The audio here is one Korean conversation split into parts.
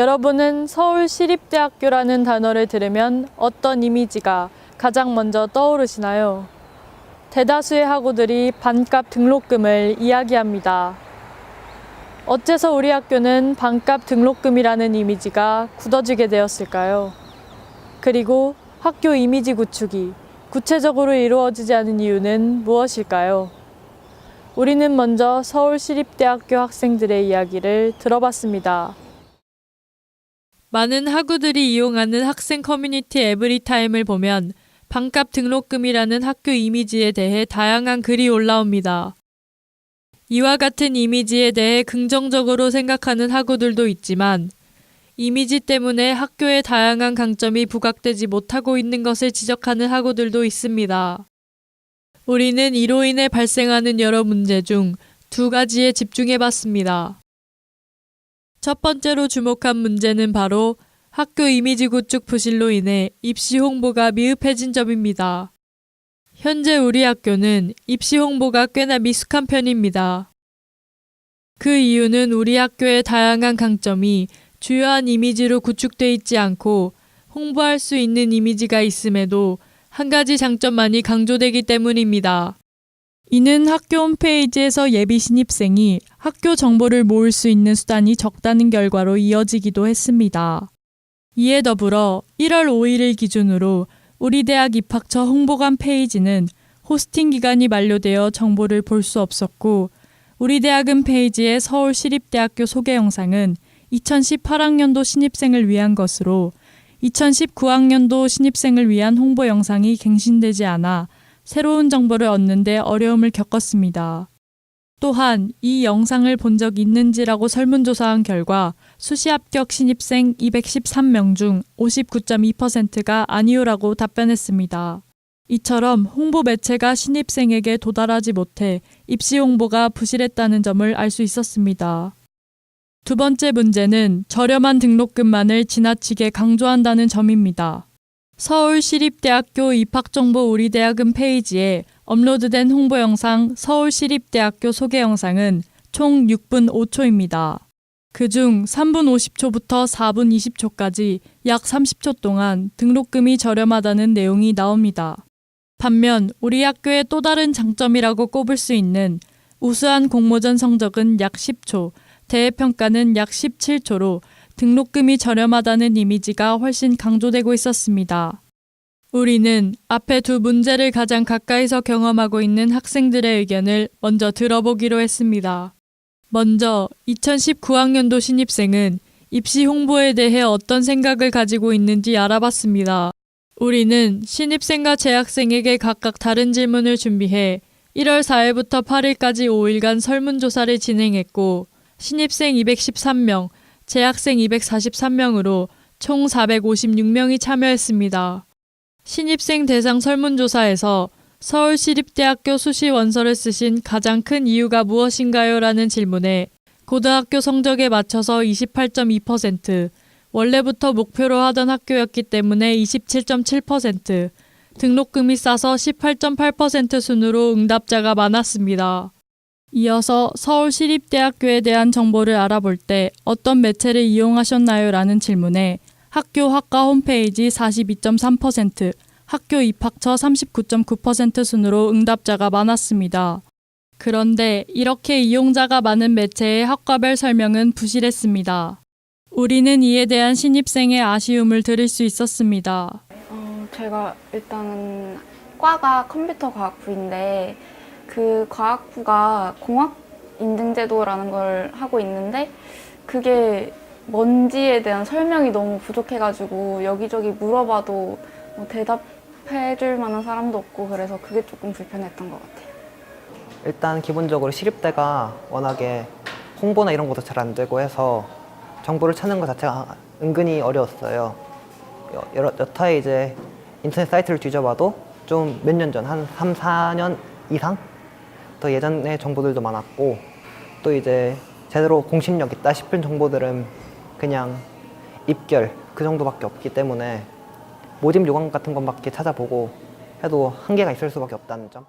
여러분은 서울시립대학교라는 단어를 들으면 어떤 이미지가 가장 먼저 떠오르시나요? 대다수의 학우들이 반값 등록금을 이야기합니다. 어째서 우리 학교는 반값 등록금이라는 이미지가 굳어지게 되었을까요? 그리고 학교 이미지 구축이 구체적으로 이루어지지 않은 이유는 무엇일까요? 우리는 먼저 서울시립대학교 학생들의 이야기를 들어봤습니다. 많은 학우들이 이용하는 학생 커뮤니티 에브리타임을 보면 반값 등록금이라는 학교 이미지에 대해 다양한 글이 올라옵니다. 이와 같은 이미지에 대해 긍정적으로 생각하는 학우들도 있지만 이미지 때문에 학교의 다양한 강점이 부각되지 못하고 있는 것을 지적하는 학우들도 있습니다. 우리는 이로 인해 발생하는 여러 문제 중 두 가지에 집중해 봤습니다. 첫 번째로 주목한 문제는 바로 학교 이미지 구축 부실로 인해 입시 홍보가 미흡해진 점입니다. 현재 우리 학교는 입시 홍보가 꽤나 미숙한 편입니다. 그 이유는 우리 학교의 다양한 강점이 주요한 이미지로 구축돼 있지 않고 홍보할 수 있는 이미지가 있음에도 한 가지 장점만이 강조되기 때문입니다. 이는 학교 홈페이지에서 예비 신입생이 학교 정보를 모을 수 있는 수단이 적다는 결과로 이어지기도 했습니다. 이에 더불어 1월 5일을 기준으로 우리 대학 입학처 홍보관 페이지는 호스팅 기간이 만료되어 정보를 볼 수 없었고 우리 대학은 페이지의 서울시립대학교 소개 영상은 2018학년도 신입생을 위한 것으로 2019학년도 신입생을 위한 홍보 영상이 갱신되지 않아 새로운 정보를 얻는데 어려움을 겪었습니다. 또한 이 영상을 본 적 있는지라고 설문조사한 결과 수시 합격 신입생 213명 중 59.2%가 아니오라고 답변했습니다. 이처럼 홍보 매체가 신입생에게 도달하지 못해 입시 홍보가 부실했다는 점을 알 수 있었습니다. 두 번째 문제는 저렴한 등록금만을 지나치게 강조한다는 점입니다. 서울시립대학교 입학정보 우리 대학은 페이지에 업로드된 홍보 영상 서울시립대학교 소개 영상은 총 6분 5초입니다. 그중 3분 50초부터 4분 20초까지 약 30초 동안 등록금이 저렴하다는 내용이 나옵니다. 반면 우리 학교의 또 다른 장점이라고 꼽을 수 있는 우수한 공모전 성적은 약 10초, 대회평가는 약 17초로 등록금이 저렴하다는 이미지가 훨씬 강조되고 있었습니다. 우리는 앞에 두 문제를 가장 가까이서 경험하고 있는 학생들의 의견을 먼저 들어보기로 했습니다. 먼저 2019학년도 신입생은 입시 홍보에 대해 어떤 생각을 가지고 있는지 알아봤습니다. 우리는 신입생과 재학생에게 각각 다른 질문을 준비해 1월 4일부터 8일까지 5일간 설문조사를 진행했고 신입생 213명, 재학생 243명으로 총 456명이 참여했습니다. 신입생 대상 설문조사에서 서울시립대학교 수시 원서를 쓰신 가장 큰 이유가 무엇인가요? 라는 질문에 고등학교 성적에 맞춰서 28.2%, 원래부터 목표로 하던 학교였기 때문에 27.7%, 등록금이 싸서 18.8% 순으로 응답자가 많았습니다. 이어서 서울시립대학교에 대한 정보를 알아볼 때 어떤 매체를 이용하셨나요? 라는 질문에 학교 학과 홈페이지 42.3%, 학교 입학처 39.9% 순으로 응답자가 많았습니다. 그런데 이렇게 이용자가 많은 매체의 학과별 설명은 부실했습니다. 우리는 이에 대한 신입생의 아쉬움을 들을 수 있었습니다. 어, 제가 일단은 과가 컴퓨터 과학부인데 그 과학부가 공학 인증제도라는 걸 하고 있는데 그게 뭔지에 대한 설명이 너무 부족해가지고 여기저기 물어봐도 뭐 대답해줄 만한 사람도 없고 그래서 그게 조금 불편했던 것 같아요. 일단 기본적으로 시립대가 워낙에 홍보나 이런 것도 잘 안 되고 해서 정보를 찾는 것 자체가 은근히 어려웠어요. 여- 여러, 여타의 이제 인터넷 사이트를 뒤져봐도 좀 몇 년 전, 한 3, 4년 이상? 더 예전의 정보들도 많았고 또 이제 제대로 공신력 있다 싶은 정보들은 그냥 입결 그 정도밖에 없기 때문에 모집 요강 같은 것밖에 찾아보고 해도 한계가 있을 수밖에 없다는 점.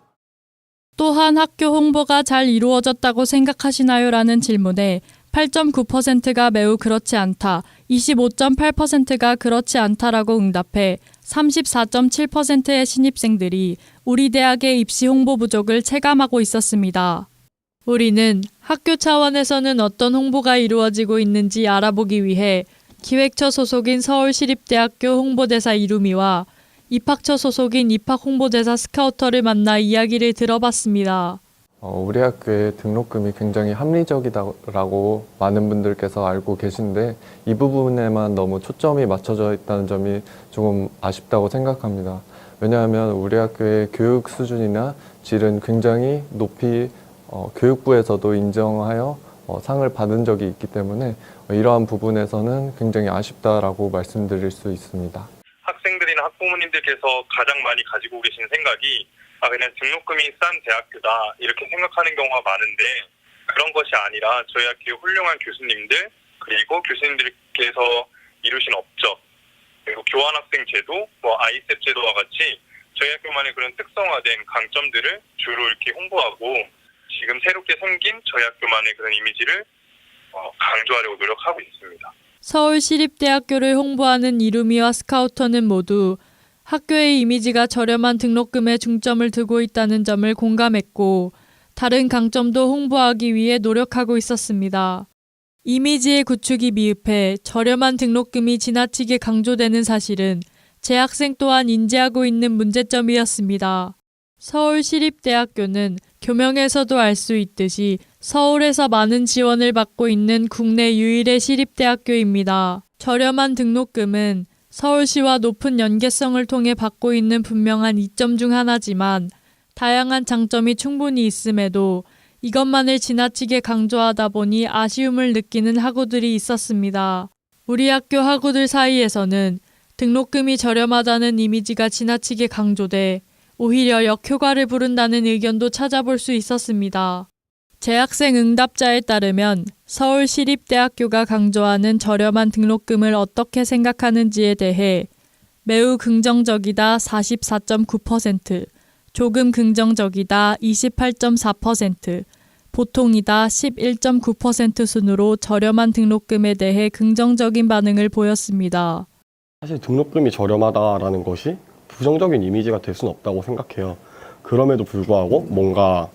또한 학교 홍보가 잘 이루어졌다고 생각하시나요? 라는 질문에 8.9%가 매우 그렇지 않다, 25.8%가 그렇지 않다라고 응답해 34.7%의 신입생들이 우리 대학의 입시 홍보 부족을 체감하고 있었습니다. 우리는 학교 차원에서는 어떤 홍보가 이루어지고 있는지 알아보기 위해 기획처 소속인 서울시립대학교 홍보대사 이루미와 입학처 소속인 입학 홍보대사 스카우터를 만나 이야기를 들어봤습니다. 어, 우리 학교의 등록금이 굉장히 합리적이다라고 많은 분들께서 알고 계신데 이 부분에만 너무 초점이 맞춰져 있다는 점이 조금 아쉽다고 생각합니다. 왜냐하면 우리 학교의 교육 수준이나 질은 굉장히 높이 어, 교육부에서도 인정하여 어, 상을 받은 적이 있기 때문에 어, 이러한 부분에서는 굉장히 아쉽다라고 말씀드릴 수 있습니다. 학생들이나 학부모님들께서 가장 많이 가지고 계신 생각이 아 그냥 등록금이 싼 대학교다 이렇게 생각하는 경우가 많은데 그런 것이 아니라 저희 학교 훌륭한 교수님들 그리고 교수님들께서 이루신 업적 그리고 교환학생 제도, 뭐 아이셉 제도와 같이 저희 학교만의 그런 특성화된 강점들을 주로 이렇게 홍보하고 지금 새롭게 생긴 저희 학교만의 그런 이미지를 어, 강조하려고 노력하고 있습니다. 서울시립대학교를 홍보하는 이루미와 스카우터는 모두 학교의 이미지가 저렴한 등록금에 중점을 두고 있다는 점을 공감했고 다른 강점도 홍보하기 위해 노력하고 있었습니다. 이미지의 구축이 미흡해 저렴한 등록금이 지나치게 강조되는 사실은 재학생 또한 인지하고 있는 문제점이었습니다. 서울시립대학교는 교명에서도 알 수 있듯이 서울에서 많은 지원을 받고 있는 국내 유일의 시립대학교입니다. 저렴한 등록금은 서울시와 높은 연계성을 통해 받고 있는 분명한 이점 중 하나지만 다양한 장점이 충분히 있음에도 이것만을 지나치게 강조하다 보니 아쉬움을 느끼는 학우들이 있었습니다. 우리 학교 학우들 사이에서는 등록금이 저렴하다는 이미지가 지나치게 강조돼 오히려 역효과를 부른다는 의견도 찾아볼 수 있었습니다. 재학생 응답자에 따르면 서울시립대학교가 강조하는 저렴한 등록금을 어떻게 생각하는지에 대해 매우 긍정적이다 44.9%, 조금 긍정적이다 28.4%, 보통이다 11.9% 순으로 저렴한 등록금에 대해 긍정적인 반응을 보였습니다. 사실 등록금이 저렴하다라는 것이 부정적인 이미지가 될 수는 없다고 생각해요. 그럼에도 불구하고 뭔가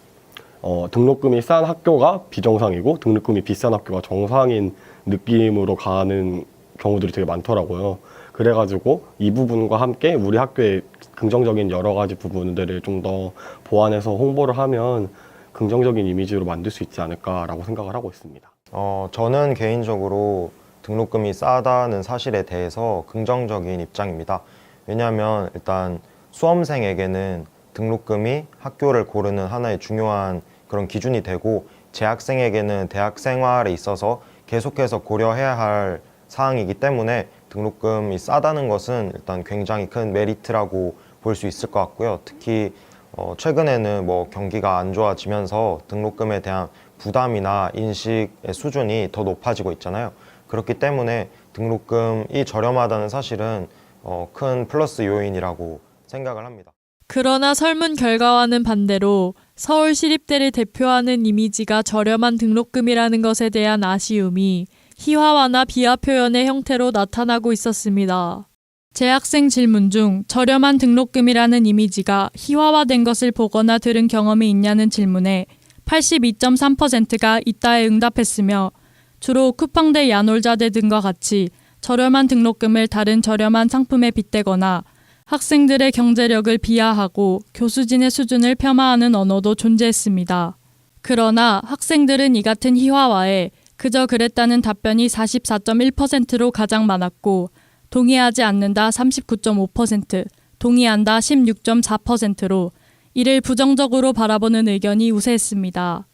어, 등록금이 싼 학교가 비정상이고 등록금이 비싼 학교가 정상인 느낌으로 가는 경우들이 되게 많더라고요. 그래가지고 이 부분과 함께 우리 학교의 긍정적인 여러 가지 부분들을 좀 더 보완해서 홍보를 하면 긍정적인 이미지로 만들 수 있지 않을까라고 생각을 하고 있습니다. 어, 저는 개인적으로 등록금이 싸다는 사실에 대해서 긍정적인 입장입니다. 왜냐하면 일단 수험생에게는 등록금이 학교를 고르는 하나의 중요한 그런 기준이 되고 재학생에게는 대학 생활에 있어서 계속해서 고려해야 할 사항이기 때문에 등록금이 싸다는 것은 일단 굉장히 큰 메리트라고 볼 수 있을 것 같고요. 특히 어, 최근에는 뭐 경기가 안 좋아지면서 등록금에 대한 부담이나 인식의 수준이 더 높아지고 있잖아요. 그렇기 때문에 등록금이 저렴하다는 사실은 어, 큰 플러스 요인이라고 생각을 합니다. 그러나 설문 결과와는 반대로 서울시립대를 대표하는 이미지가 저렴한 등록금이라는 것에 대한 아쉬움이 희화화나 비하 표현의 형태로 나타나고 있었습니다. 재학생 질문 중 저렴한 등록금이라는 이미지가 희화화된 것을 보거나 들은 경험이 있냐는 질문에 82.3%가 있다에 응답했으며 주로 쿠팡대 야놀자대 등과 같이 저렴한 등록금을 다른 저렴한 상품에 빗대거나 학생들의 경제력을 비하하고 교수진의 수준을 폄하하는 언어도 존재했습니다. 그러나 학생들은 이 같은 희화화에 그저 그랬다는 답변이 44.1%로 가장 많았고 동의하지 않는다 39.5%, 동의한다 16.4%로 이를 부정적으로 바라보는 의견이 우세했습니다.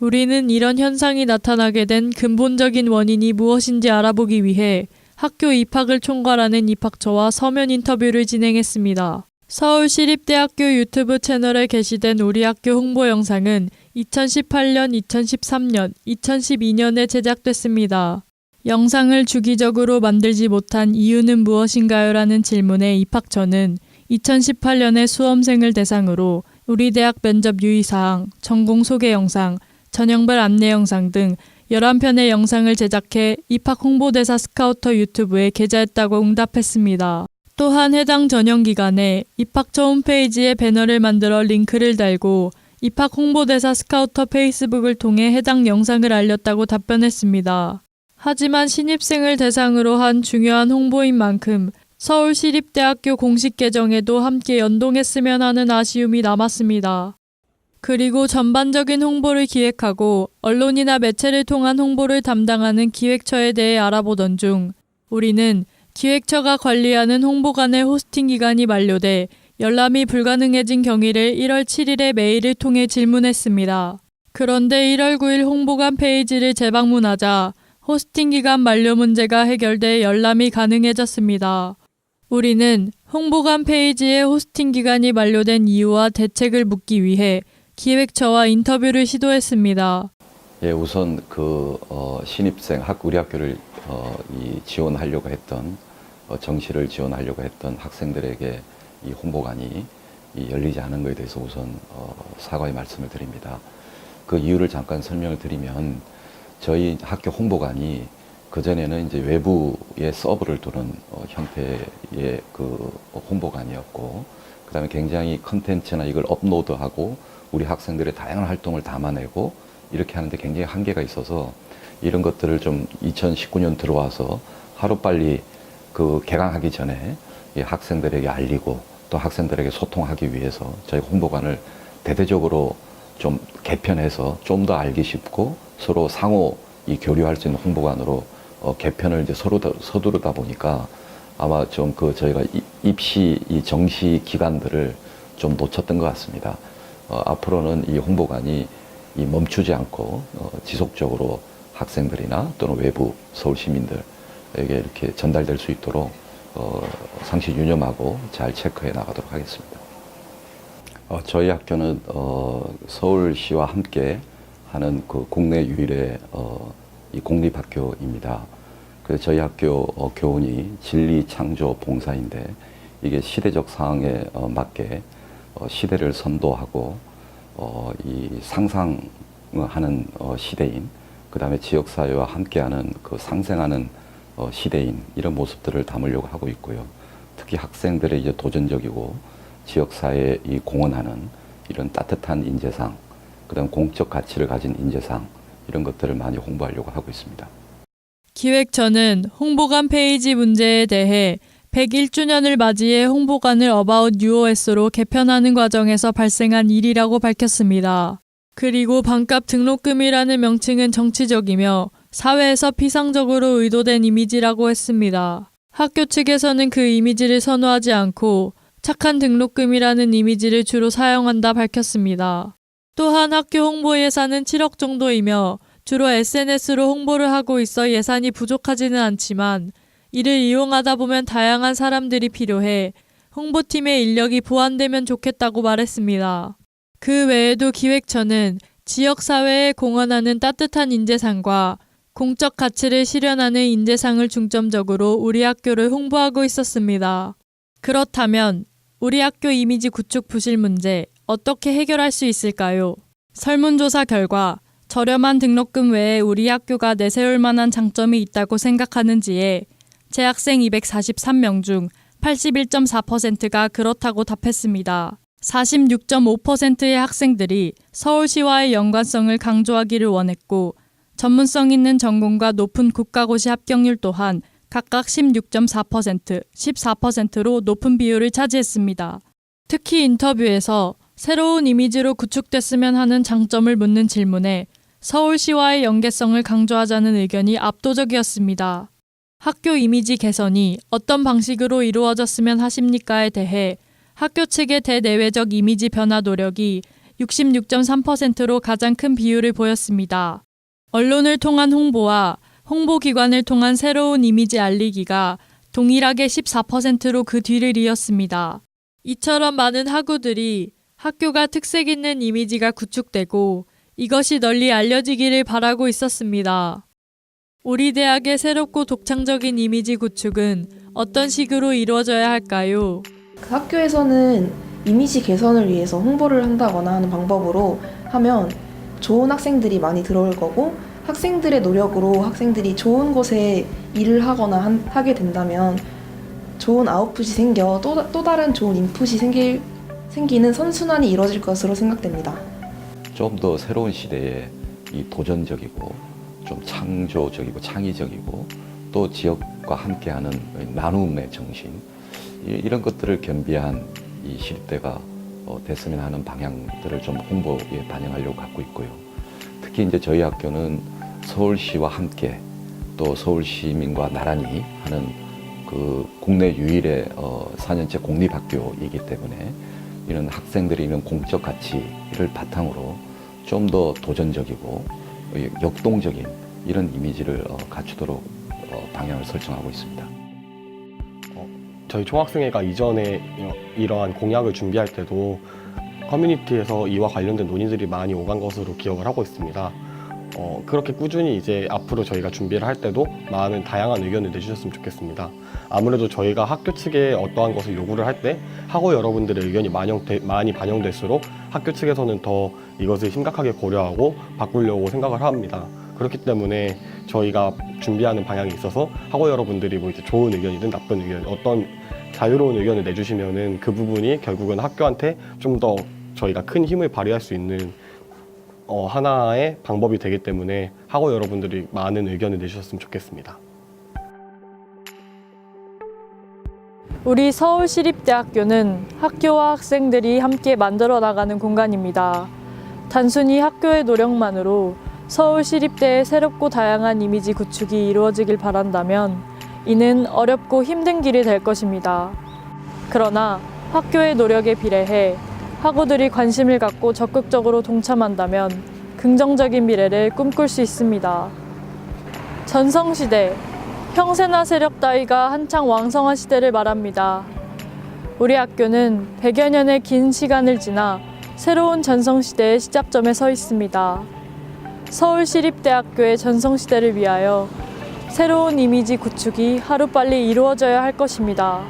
우리는 이런 현상이 나타나게 된 근본적인 원인이 무엇인지 알아보기 위해 학교 입학을 총괄하는 입학처와 서면 인터뷰를 진행했습니다. 서울시립대학교 유튜브 채널에 게시된 우리 학교 홍보 영상은 2018년, 2013년, 2012년에 제작됐습니다. 영상을 주기적으로 만들지 못한 이유는 무엇인가요? 라는 질문에 입학처는 2018년에 수험생을 대상으로 우리 대학 면접 유의사항, 전공 소개 영상, 전형별 안내 영상 등 11편의 영상을 제작해 입학 홍보대사 스카우터 유튜브에 게재했다고 응답했습니다. 또한 해당 전형 기간에 입학처 홈페이지에 배너를 만들어 링크를 달고 입학 홍보대사 스카우터 페이스북을 통해 해당 영상을 알렸다고 답변했습니다. 하지만 신입생을 대상으로 한 중요한 홍보인 만큼 서울시립대학교 공식 계정에도 함께 연동했으면 하는 아쉬움이 남았습니다. 그리고 전반적인 홍보를 기획하고 언론이나 매체를 통한 홍보를 담당하는 기획처에 대해 알아보던 중 우리는 기획처가 관리하는 홍보관의 호스팅 기간이 만료돼 열람이 불가능해진 경위를 1월 7일에 메일을 통해 질문했습니다. 그런데 1월 9일 홍보관 페이지를 재방문하자 호스팅 기간 만료 문제가 해결돼 열람이 가능해졌습니다. 우리는 홍보관 페이지에 호스팅 기간이 만료된 이유와 대책을 묻기 위해 기획처와 인터뷰를 시도했습니다. 예, 우선 그 어, 신입생 학 우리 학교를 어, 이 지원하려고 했던 어, 정시를 지원하려고 했던 학생들에게 이 홍보관이 이 열리지 않은 것에 대해서 우선 어, 사과의 말씀을 드립니다. 그 이유를 잠깐 설명을 드리면 저희 학교 홍보관이 그 전에는 이제 외부의 서버를 두는 어, 형태의 그 홍보관이었고, 그 다음에 굉장히 컨텐츠나 이걸 업로드하고 우리 학생들의 다양한 활동을 담아내고 이렇게 하는데 굉장히 한계가 있어서 이런 것들을 좀 2019년 들어와서 하루빨리 그 개강하기 전에 이 학생들에게 알리고 또 학생들에게 소통하기 위해서 저희 홍보관을 대대적으로 좀 개편해서 좀 더 알기 쉽고 서로 상호 이 교류할 수 있는 홍보관으로 어, 개편을 이제 서로 더 서두르다 보니까 아마 좀 그 저희가 이- 입시 이 정시 기간들을 좀 놓쳤던 것 같습니다. 어, 앞으로는 이 홍보관이 이 멈추지 않고 어, 지속적으로 학생들이나 또는 외부 서울 시민들에게 이렇게 전달될 수 있도록 어, 상시 유념하고 잘 체크해 나가도록 하겠습니다. 어, 저희 학교는 어, 서울시와 함께 하는 그 국내 유일의 어, 이 공립학교입니다. 그래서 저희 학교 어, 교훈이 진리 창조 봉사인데 이게 시대적 상황에 어, 맞게 어, 시대를 선도하고 어, 이 상상하는 어, 시대인 그 다음에 지역사회와 함께하는 그 상생하는 어, 시대인 이런 모습들을 담으려고 하고 있고요. 특히 학생들의 이제 도전적이고 지역사회에 이 공헌하는 이런 따뜻한 인재상, 그다음 공적 가치를 가진 인재상 이런 것들을 많이 홍보하려고 하고 있습니다. 기획처는 홍보관 페이지 문제에 대해 101주년을 맞이해 홍보관을 어바웃 UOS로 개편하는 과정에서 발생한 일이라고 밝혔습니다. 그리고 반값 등록금이라는 명칭은 정치적이며 사회에서 피상적으로 의도된 이미지라고 했습니다. 학교 측에서는 그 이미지를 선호하지 않고 착한 등록금이라는 이미지를 주로 사용한다 밝혔습니다. 또한 학교 홍보 예산은 7억 정도이며 주로 SNS로 홍보를 하고 있어 예산이 부족하지는 않지만 이를 이용하다 보면 다양한 사람들이 필요해 홍보팀의 인력이 보완되면 좋겠다고 말했습니다. 그 외에도 기획처는 지역사회에 공헌하는 따뜻한 인재상과 공적 가치를 실현하는 인재상을 중점적으로 우리 학교를 홍보하고 있었습니다. 그렇다면 우리 학교 이미지 구축 부실 문제 어떻게 해결할 수 있을까요? 설문조사 결과 저렴한 등록금 외에 우리 학교가 내세울 만한 장점이 있다고 생각하는지에 재학생 243명 중 81.4%가 그렇다고 답했습니다. 46.5%의 학생들이 서울시와의 연관성을 강조하기를 원했고 전문성 있는 전공과 높은 국가고시 합격률 또한 각각 16.4%, 14%로 높은 비율을 차지했습니다. 특히 인터뷰에서 새로운 이미지로 구축됐으면 하는 장점을 묻는 질문에 서울시와의 연계성을 강조하자는 의견이 압도적이었습니다. 학교 이미지 개선이 어떤 방식으로 이루어졌으면 하십니까에 대해 학교 측의 대내외적 이미지 변화 노력이 66.3%로 가장 큰 비율을 보였습니다. 언론을 통한 홍보와 홍보기관을 통한 새로운 이미지 알리기가 동일하게 14%로 그 뒤를 이었습니다. 이처럼 많은 학우들이 학교가 특색 있는 이미지가 구축되고 이것이 널리 알려지기를 바라고 있었습니다. 우리 대학의 새롭고 독창적인 이미지 구축은 어떤 식으로 이루어져야 할까요? 그 학교에서는 이미지 개선을 위해서 홍보를 한다거나 하는 방법으로 하면 좋은 학생들이 많이 들어올 거고 학생들의 노력으로 학생들이 좋은 곳에 일을 하거나 한- 하게 된다면 좋은 아웃풋이 생겨 또, 또 다른 좋은 인풋이 생길, 생기는 선순환이 이루어질 것으로 생각됩니다. 좀 더 새로운 시대에 이 도전적이고 좀 창조적이고 창의적이고 또 지역과 함께하는 나눔의 정신 이- 이런 것들을 겸비한 이 어, 됐으면 하는 방향들을 좀 홍보에 반영하려고 갖고 있고요. 특히 이제 저희 학교는 서울시와 함께 또 서울 시민과 나란히 하는 그 국내 유일의 어, 4년제 공립학교이기 때문에 이런 학생들이 있는 공적 가치를 바탕으로 좀 더 도전적이고 어, 역동적인 이런 이미지를 어, 갖추도록 어, 방향을 설정하고 있습니다. 저희 총학생회가 이전에 이러한 공약을 준비할 때도 커뮤니티에서 이와 관련된 논의들이 많이 오간 것으로 기억을 하고 있습니다. 어, 그렇게 꾸준히 이제 앞으로 저희가 준비를 할 때도 많은 다양한 의견을 내주셨으면 좋겠습니다. 아무래도 저희가 학교 측에 어떠한 것을 요구를 할 때 학우 여러분들의 의견이 반영돼, 많이 반영될수록 학교 측에서는 더 이것을 심각하게 고려하고 바꾸려고 생각을 합니다. 그렇기 때문에 저희가 준비하는 방향에 있어서 학우 여러분들이 뭐 이제 좋은 의견이든 나쁜 의견, 어떤 자유로운 의견을 내주시면은 그 부분이 결국은 학교한테 좀 더 저희가 큰 힘을 발휘할 수 있는 어, 하나의 방법이 되기 때문에 학우 여러분들이 많은 의견을 내주셨으면 좋겠습니다. 우리 서울시립대학교는 학교와 학생들이 함께 만들어 나가는 공간입니다. 단순히 학교의 노력만으로 서울시립대의 새롭고 다양한 이미지 구축이 이루어지길 바란다면 이는 어렵고 힘든 길이 될 것입니다. 그러나 학교의 노력에 비례해 학우들이 관심을 갖고 적극적으로 동참한다면 긍정적인 미래를 꿈꿀 수 있습니다. 전성시대, 형세나 세력 따위가 한창 왕성한 시대를 말합니다. 우리 학교는 100여 년의 긴 시간을 지나 새로운 전성시대의 시작점에 서 있습니다. 서울시립대학교의 전성시대를 위하여 새로운 이미지 구축이 하루빨리 이루어져야 할 것입니다.